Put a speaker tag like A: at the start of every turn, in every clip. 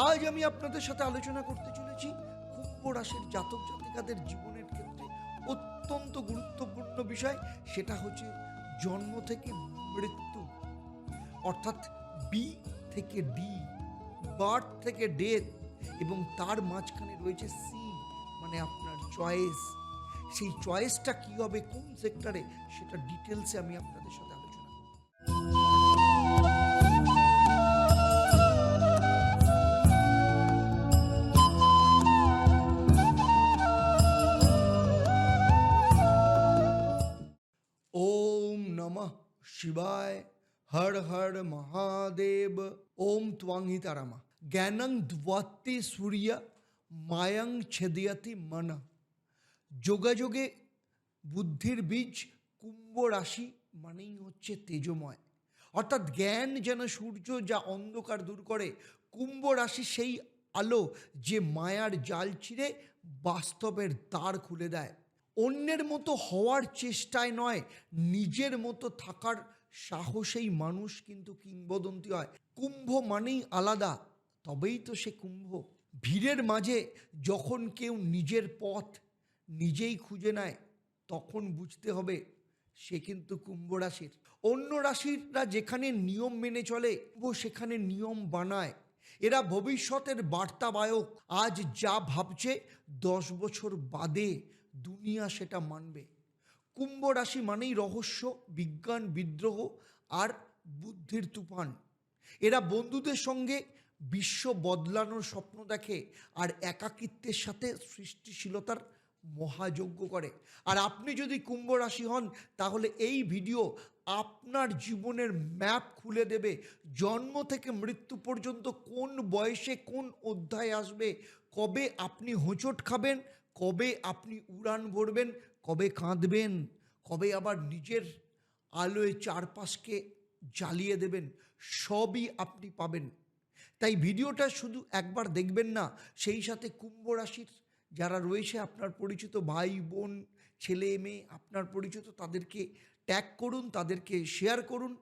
A: আজ আমি আপনাদের সাথে আলোচনা করতে চলেছি কুম্ভ রাশির জাতক জাতিকাদের জীবনের ক্ষেত্রে অত্যন্ত গুরুত্বপূর্ণ বিষয়, সেটা হচ্ছে জন্ম থেকে মৃত্যু। অর্থাৎ বি থেকে ডি বার্থ থেকে ডেথ এবং তার মাঝখানে রয়েছে সি মানে আপনার চয়েস সেই চয়েসটা কী হবে, কোন সেক্টরে সেটা ডিটেলসে আমি আপনাদের সাথে শিবায় হর হর মহাদেব ওম তারামা জ্ঞানং দ্বাত্তি সূর্য মায়াং ছেদিয়াতি মন যোগাযোগে বুদ্ধির বীজ কুম্ভ রাশি মানেই হচ্ছে তেজময়। অর্থাৎ জ্ঞান যেন সূর্য যা অন্ধকার দূর করে, কুম্ভ রাশি সেই আলো যে মায়ার জাল ছিঁড়ে বাস্তবের দ্বার খুলে দেয়। অন্যের মতো হওয়ার চেষ্টায় নয়, নিজের মতো থাকার সাহসেই মানুষ কিন্তু কিংবদন্তি হয়। কুম্ভ মানেই আলাদা, তবেই তো সে কুম্ভ। ভিড়ের মাঝে যখন কেউ নিজের পথ নিজেই খুঁজে নেয়, তখন বুঝতে হবে সে কিন্তু কুম্ভ রাশির। অন্য রাশিরা যেখানে নিয়ম মেনে চলে ও সেখানে নিয়ম বানায়। এরা ভবিষ্যতের বার্তাবায়ক। আজ যা ভাবছে দশ বছর বাদে দুনিয়া সেটা মানবে। কুম্ভ রাশি মানেই রহস্য, বিজ্ঞান, বিদ্রোহ আর বুদ্ধির তুফান। এরা বন্ধুদের সঙ্গে বিশ্ব বদলানোর স্বপ্ন দেখে আর একাকিত্বের সাথে সৃষ্টিশীলতার মহাযজ্ঞ করে। আর আপনি যদি কুম্ভ রাশি হন, তাহলে এই ভিডিও আপনার জীবনের ম্যাপ খুলে দেবে। জন্ম থেকে মৃত্যু পর্যন্ত কোন বয়সে কোন অধ্যায় আসবে, কবে আপনি হোঁচট খাবেন কবে আপনি উড়ান ভরবেন, কবে কাঁদবেন, কবে আবার নিজের আলোয় চারপাশকে জ্বালিয়ে দেবেন, সবই আপনি পাবেন। তাই ভিডিওটা শুধু একবার দেখবেন না, সেই সাথে কুম্ভ রাশির যারা রয়েছে, আপনার পরিচিত ভাই, বোন, ছেলে, মেয়ে, আপনার পরিচিত তাদেরকে ট্যাগ করুন, তাদেরকে শেয়ার করুন।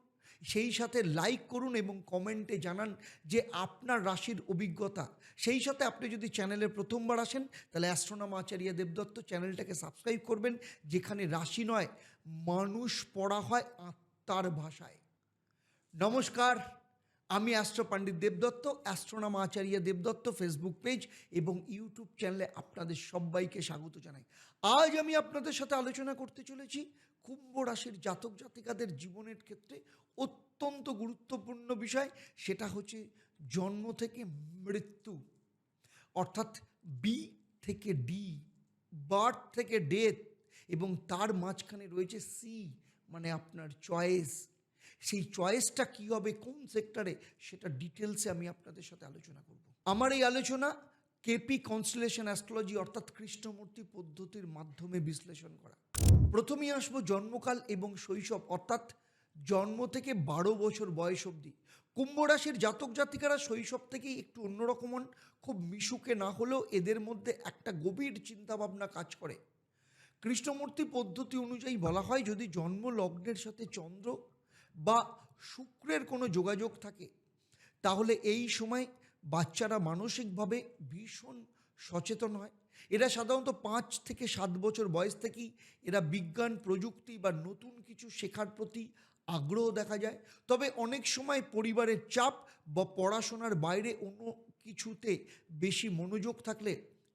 A: সেই সাথে লাইক করুন এবং কমেন্টে জানান যে আপনার রাশির অভিজ্ঞতা। সেই সাথে আপনি যদি চ্যানেলে প্রথমবার আসেন, তাহলে অ্যাস্ট্রোনাম আচার্য দেবদত্ত চ্যানেলটাকে সাবস্ক্রাইব করবেন, যেখানে রাশি নয়, মানুষ পড়া হয় আত্মার ভাষায়। নমস্কার। আমি অ্যাস্ট্রো পণ্ডিত দেবদত্ত অ্যাস্ট্রোনাম আচার্য দেবদত্ত ফেসবুক পেজ এবং ইউটিউব চ্যানেলে আপনাদের সবাইকে স্বাগত জানাই। আজ আমি আপনাদের সাথে আলোচনা করতে চলেছি কুম্ভ রাশির জাতক জাতিকাদের জীবনের ক্ষেত্রে অত্যন্ত গুরুত্বপূর্ণ বিষয়, সেটা হচ্ছে জন্ম থেকে মৃত্যু, অর্থাৎ বি থেকে ডি বার্থ থেকে ডেথ এবং তার মাঝখানে রয়েছে সি মানে আপনার চয়েস সেই চয়েসটা কী হবে, কোন সেক্টরে সেটা ডিটেলসে আমি আপনাদের সাথে আলোচনা করব। আমার এই আলোচনা কেপি কনস্টেলেশন অ্যাস্ট্রোলজি অর্থাৎ কৃষ্ণমূর্তি পদ্ধতির মাধ্যমে বিশ্লেষণ করা। প্রথমেই আসব জন্মকাল এবং শৈশব, অর্থাৎ জন্ম থেকে বারো বছর বয়স অবধি। কুম্ভ রাশির জাতক জাতিকারা শৈশব থেকেই একটু অন্যরকম খুব মিশুকে না হলেও এদের মধ্যে একটা গভীর চিন্তাভাবনা কাজ করে। কৃষ্ণমূর্তি পদ্ধতি অনুযায়ী বলা হয়, যদি জন্ম লগ্নের সাথে চন্দ্র বা শুক্রের কোনো যোগাযোগ থাকে, তাহলে এই সময় বাচ্চারা মানসিকভাবে ভীষণ সচেতন হয়। এরা সাধারণত পাঁচ থেকে সাত বছর বয়স থেকেই এরা বিজ্ঞান, প্রযুক্তি বা নতুন কিছু শেখার প্রতি আগ্রহ দেখা যায়। তবে অনেক সময় পরিবারের চাপ বা পড়াশোনার বাইরে অন্য কিছুতে বেশি মনোযোগ থাকলে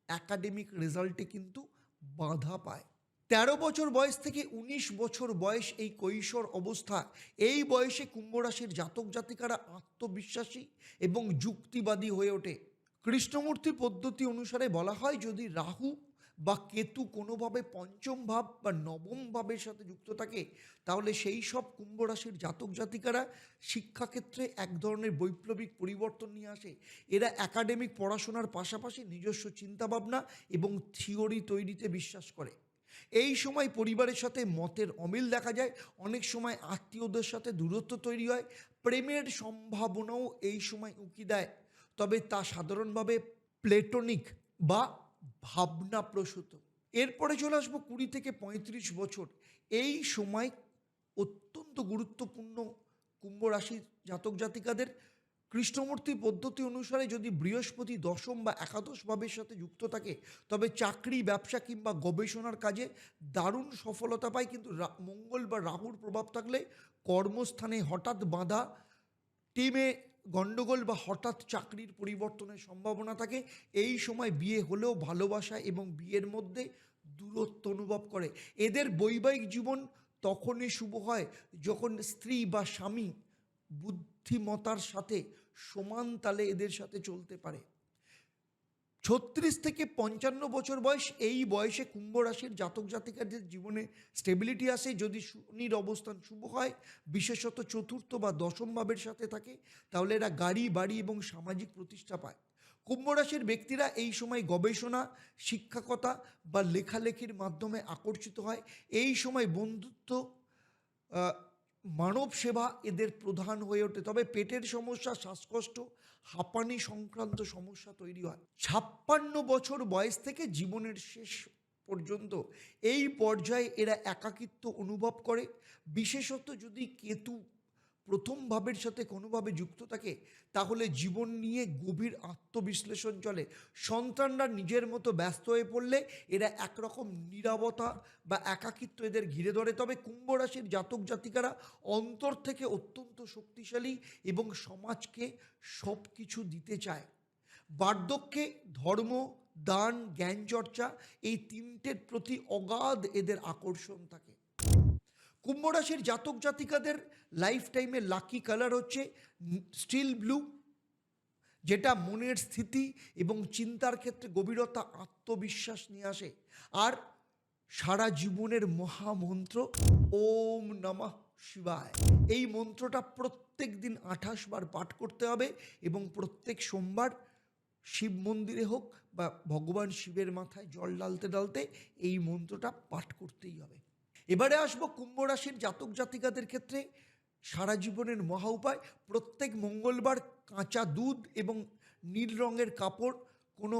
A: একাডেমিক রেজাল্টে কিন্তু বাধা পায়। তেরো বছর বয়স থেকে ১৯ বছর বয়স এই কৈশোর অবস্থা। এই বয়সে কুম্ভ রাশির জাতক জাতিকারা আত্মবিশ্বাসী এবং যুক্তিবাদী হয়ে ওঠে। কৃষ্ণমূর্তি পদ্ধতি অনুসারে বলা হয়, যদি রাহু বা কেতু কোনোভাবে পঞ্চম ভাব বা নবম ভাবের সাথে যুক্ত থাকে, তাহলে সেই সব কুম্ভ রাশির জাতক জাতিকারা শিক্ষাক্ষেত্রে এক ধরনের বৈপ্লবিক পরিবর্তন নিয়ে আসে। এরা একাডেমিক পড়াশোনার পাশাপাশি নিজস্ব চিন্তাভাবনা এবং থিওরি তৈরিতে বিশ্বাস করে। এই সময় পরিবারের সাথে মতের অমিল দেখা যায়। অনেক সময় আত্মীয়দের সাথে দূরত্ব তৈরি হয়। প্রেমের সম্ভাবনাও এই সময় উঁকি দেয়। তবে তা সাধারণভাবে প্লেটনিক বা ভাবনাপ্রসূত। এরপরে চলে আসব কুড়ি থেকে পঁয়ত্রিশ বছর। এই সময় অত্যন্ত গুরুত্বপূর্ণ কুম্ভ রাশির জাতক জাতিকাদের কৃষ্ণমূর্তি পদ্ধতি অনুসারে যদি বৃহস্পতি, দশম বা একাদশ ভাবের সাথে যুক্ত থাকে, তবে চাকরি, ব্যবসা কিংবা গবেষণার কাজে দারুণ সফলতা পায়। কিন্তু মঙ্গল বা রাহুর প্রভাব থাকলে কর্মস্থানে হঠাৎ বাধা, টিমে গণ্ডগোল বা হঠাৎ চাকরির পরিবর্তনের সম্ভাবনা থাকে। এই সময় বিয়ে হলেও ভালোবাসা এবং বিয়ের মধ্যে দূরত্ব অনুভব করে। এদের বৈবাহিক জীবন তখনই শুভ হয় যখন স্ত্রী বা স্বামী বুদ্ধিমতার সাথে সমান তালে এদের সাথে চলতে পারে। ছত্রিশ থেকে পঞ্চান্ন বছর বয়স এই বয়সে কুম্ভ রাশির জাতক জাতিকাদের জীবনে স্টেবিলিটি আসে। যদি শনির অবস্থান শুভ হয়, বিশেষত চতুর্থ বা দশম ভাবের সাথে থাকে, তাহলে এরা গাড়ি, বাড়ি এবং সামাজিক প্রতিষ্ঠা পায়। কুম্ভ রাশির ব্যক্তিরা এই সময় গবেষণা, শিক্ষকতা বা লেখালেখির মাধ্যমে আকর্ষিত হয়। এই সময় বন্ধুত্ব মানব সেবা এদের প্রধান হয়ে ওঠে। তবে পেটের সমস্যা, শ্বাসকষ্ট, হাঁপানি সংক্রান্ত সমস্যা তৈরি হয়। ছাপ্পান্ন বছর বয়স থেকে জীবনের শেষ পর্যন্ত এই পর্যায়ে এরা একাকিত্ব অনুভব করে। বিশেষত যদি কেতু প্রথম ভাবের সাথে কোনোভাবে যুক্ত থাকে, তাহলে জীবন নিয়ে গভীর আত্মবিশ্লেষণ চলে। সন্তানরা নিজের মতো ব্যস্ত হয়ে পড়লে এরা একরকম নীরবতা বা একাকিত্ব এদের ঘিরে ধরে। তবে কুম্ভ রাশির জাতক জাতিকারা অন্তর থেকে অত্যন্ত শক্তিশালী এবং সমাজকে সব কিছু দিতে চায়। বার্ধক্যে ধর্ম, দান, জ্ঞান চর্চা এই তিনটের প্রতি অগাধ এদের আকর্ষণ থাকে। কুম্ভ রাশির জাতক জাতিকাদের লাইফ টাইমে লাকি কালার হচ্ছে স্টিল ব্লু যেটা মনের স্থিতি এবং চিন্তার ক্ষেত্রে গভীরতা, আত্মবিশ্বাস নিয়ে আসে। আর সারা জীবনের মহামন্ত্র, ওম নমঃ শিবায়। এই মন্ত্রটা প্রত্যেক দিন আঠাশ বার পাঠ করতে হবে এবং প্রত্যেক সোমবার শিব মন্দিরে হোক বা ভগবান শিবের মাথায় জল ডালতে ডালতে এই মন্ত্রটা পাঠ করতেই হবে। এবারে আসব কুম্ভ রাশির জাতক জাতিকাদের ক্ষেত্রে। সারা জীবনের মহা উপায়, প্রত্যেক মঙ্গলবার কাঁচা দুধ এবং নীল রঙের কাপড় কোনো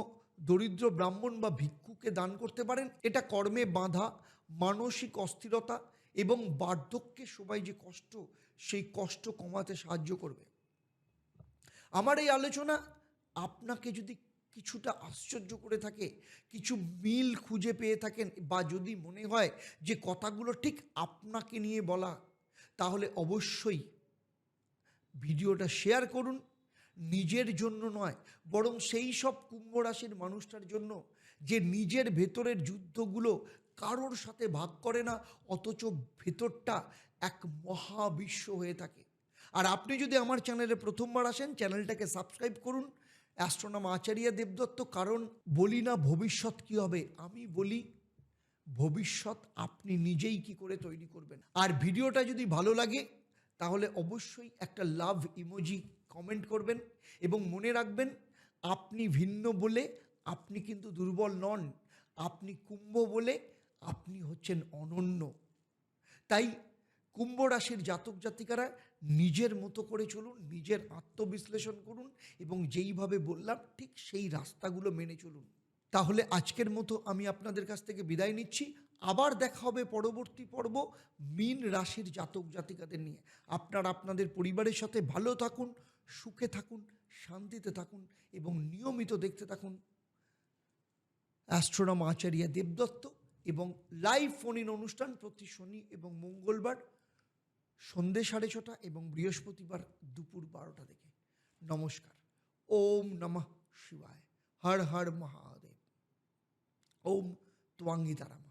A: দরিদ্র ব্রাহ্মণ বা ভিক্ষুকে দান করতে পারেন। এটা কর্মে বাঁধা, মানসিক অস্থিরতা এবং বার্ধক্যের সবাই যে কষ্ট, সেই কষ্ট কমাতে সাহায্য করবে। আমার এই আলোচনা আপনাকে যদি কিছুটা আশ্চর্য করে থাকে, কিছু মিল খুঁজে পেয়ে থাকেন বা যদি মনে হয় যে কথাগুলো ঠিক আপনাকে নিয়ে বলা, তাহলে অবশ্যই ভিডিওটা শেয়ার করুন। নিজের জন্য নয়, বরং সেই সব কুম্ভ রাশির মানুষটার জন্য যে নিজের ভেতরের যুদ্ধগুলো কারোর সাথে ভাগ করে না, অথচ ভেতরটা এক মহাবিশ্ব হয়ে থাকে। আর আপনি যদি আমার চ্যানেলে প্রথমবার আসেন, চ্যানেলটাকে সাবস্ক্রাইব করুন অ্যাস্ট্রোনাম আচার্য দেবদত্ত, কারণ বলি না ভবিষ্যৎ কী হবে? আমি বলি, ভবিষ্যৎ আপনি নিজেই কি করে তৈরি করবেন। আর ভিডিওটা যদি ভালো লাগে, তাহলে অবশ্যই একটা লাভ ইমোজি কমেন্ট করবেন এবং মনে রাখবেন, আপনি ভিন্ন বলে আপনি কিন্তু দুর্বল নন। আপনি কুম্ভ বলে আপনি হচ্ছেন অনন্য। তাই কুম্ভ রাশির জাতক জাতিকারা নিজের মতো করে চলুন, নিজের আত্মবিশ্লেষণ করুন এবং যেইভাবে বললাম, ঠিক সেই রাস্তাগুলো মেনে চলুন। তাহলে আজকের মতো আমি আপনাদের কাছ থেকে বিদায় নিচ্ছি। আবার দেখা হবে পরবর্তী পর্ব মীন রাশির জাতক জাতিকাদের নিয়ে। আপনারা আপনাদের পরিবারের সাথে ভালো থাকুন, সুখে থাকুন, শান্তিতে থাকুন এবং নিয়মিত দেখতে থাকুন। অ্যাস্ট্রোনম আচার্য দেবদত্ত এবং লাইভ ফোন ইন অনুষ্ঠান প্রতি শনি এবং মঙ্গলবার সন্ধে সাড়ে ছটা এবং বৃহস্পতিবার দুপুর বারোটা থেকে। নমস্কার। ওম নমঃ শিবায়। হর হর মহাদেব। ওম ত্বাঙ্গিতারাম।